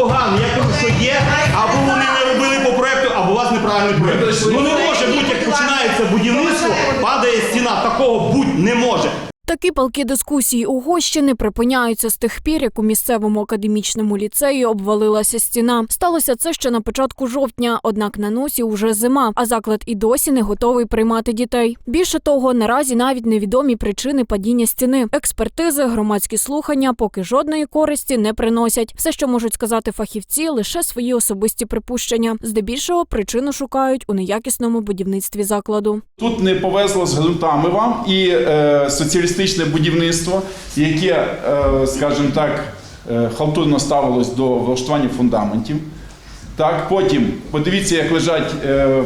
погано. Я кажу, що є, або вони не робили по проекту, або у вас неправильний проект. Ну не може бути, як починається будівництво, падає стіна. Такого будь не може. Такі палкі дискусії у гощі припиняються з тих пір, як у місцевому академічному ліцеї обвалилася стіна. Сталося це ще на початку жовтня, однак на носі уже зима, а заклад і досі не готовий приймати дітей. Більше того, наразі навіть невідомі причини падіння стіни. Експертизи, громадські слухання поки жодної користі не приносять. Все, що можуть сказати фахівці, лише свої особисті припущення. Здебільшого причину шукають у неякісному будівництві закладу. Тут не повезло з ґрунтами вам і е, соціалістичне будівництво, яке, е, скажімо так, е, халтурно ставилось до влаштування фундаментів. Так, потім подивіться, як лежать е,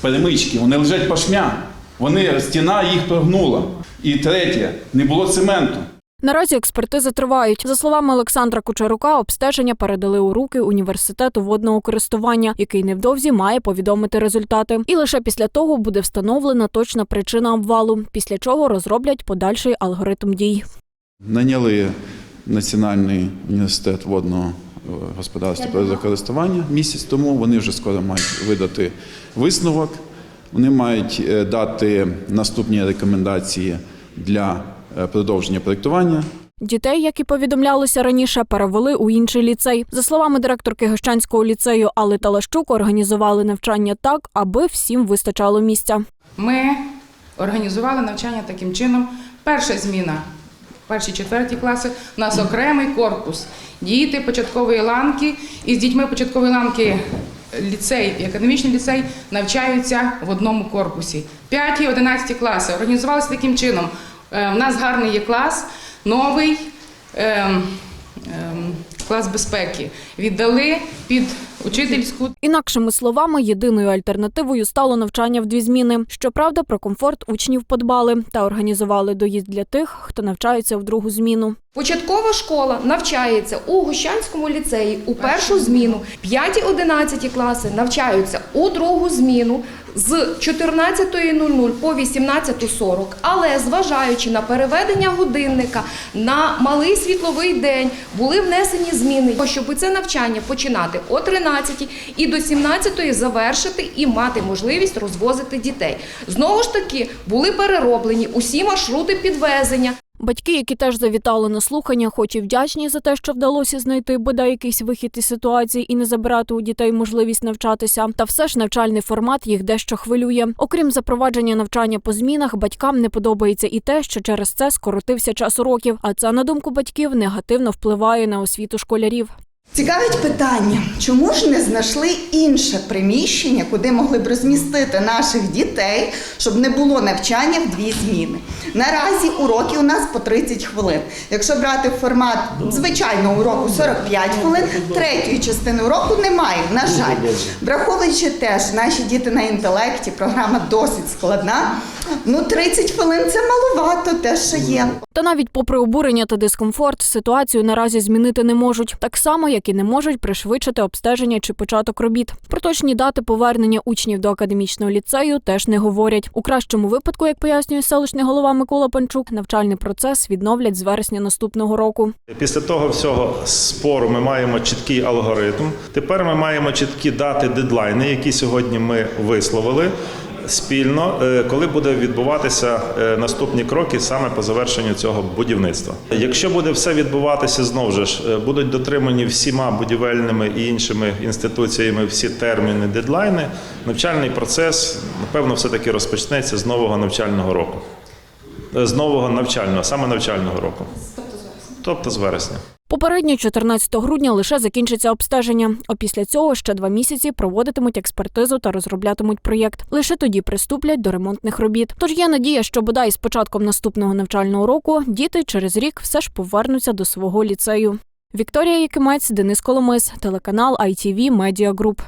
перемички, вони лежать пашмя. Вони, стіна їх прогнула. І третє, не було цементу. Наразі експертизи тривають. За словами Олександра Кучерука, обстеження передали у руки університету водного користування, який невдовзі має повідомити результати. І лише після того буде встановлена точна причина обвалу, після чого розроблять подальший алгоритм дій. Наняли Національний університет водного е, господарства та природокористування місяць тому. Вони вже скоро мають видати висновок. Вони мають е, дати наступні рекомендації для продовження проєктування. Дітей, як і повідомлялося раніше, перевели у інший ліцей. За словами директорки Гощанського ліцею Алли Талащук, організували навчання так, аби всім вистачало місця. Ми організували навчання таким чином. Перша зміна, перші четверті класи, у нас окремий корпус. Діти початкової ланки і з дітьми початкової ланки ліцей і академічний ліцей навчаються в одному корпусі. П'яті, одинадцяті класи організувалися таким чином. Е, У нас гарний є клас, новий. ем, ем, Клас безпеки віддали під учительську Інакшими словами, єдиною альтернативою стало навчання в дві зміни. Щоправда, про комфорт учнів подбали та організували доїзд для тих, хто навчається в другу зміну. Початкова школа навчається у Гощанському ліцеї у першу зміну. 5-11 класи навчаються у другу зміну з 14.00 по 18.40. Але зважаючи на переведення годинника на малий світловий день, були внесені зміни, щоб це навчання починати о 13 і до 17 завершити і мати можливість розвозити дітей. Знову ж таки, були перероблені усі маршрути підвезення. Батьки, які теж завітали на слухання, хоч і вдячні за те, що вдалося знайти бодай якийсь вихід із ситуації і не забирати у дітей можливість навчатися. Та все ж навчальний формат їх дещо хвилює. Окрім запровадження навчання по змінах, батькам не подобається і те, що через це скоротився час уроків. А це, на думку батьків, негативно впливає на освіту школярів. Цікавить питання, чому ж не знайшли інше приміщення, куди могли б розмістити наших дітей, щоб не було навчання в дві зміни. Наразі уроки у нас по 30 хвилин. Якщо брати формат звичайного уроку 45 хвилин, третьої частини уроку немає, на жаль. Враховуючи теж наші діти на інтелекті, програма досить складна. Ну, 30 хвилин це маловато, те, що є. Та навіть попри обурення та дискомфорт, ситуацію наразі змінити не можуть, так само як і не можуть пришвидшити обстеження чи початок робіт. Про точні дати повернення учнів до академічного ліцею теж не говорять. У кращому випадку, як пояснює селищний голова Микола Панчук, навчальний процес відновлять з вересня наступного року. Після того всього спору ми маємо чіткий алгоритм. Тепер ми маємо чіткі дати дедлайни, які сьогодні ми висловили спільно, е, коли буде відбуватися е, наступні кроки саме по завершенню цього будівництва. Якщо буде все відбуватися знову ж, е, будуть дотримані всіма будівельними і іншими інституціями всі терміни, дедлайни, навчальний процес напевно все таки розпочнеться з нового навчального року. З нового навчального, саме навчального року. Тобто з вересня. Попередньо 14 грудня лише закінчиться обстеження. А після цього ще два місяці проводитимуть експертизу та розроблятимуть проєкт. Лише тоді приступлять до ремонтних робіт. Тож є надія, що бодай з початком наступного навчального року діти через рік все ж повернуться до свого ліцею. Вікторія Якимець, Денис Коломис, телеканал ITV Media Group.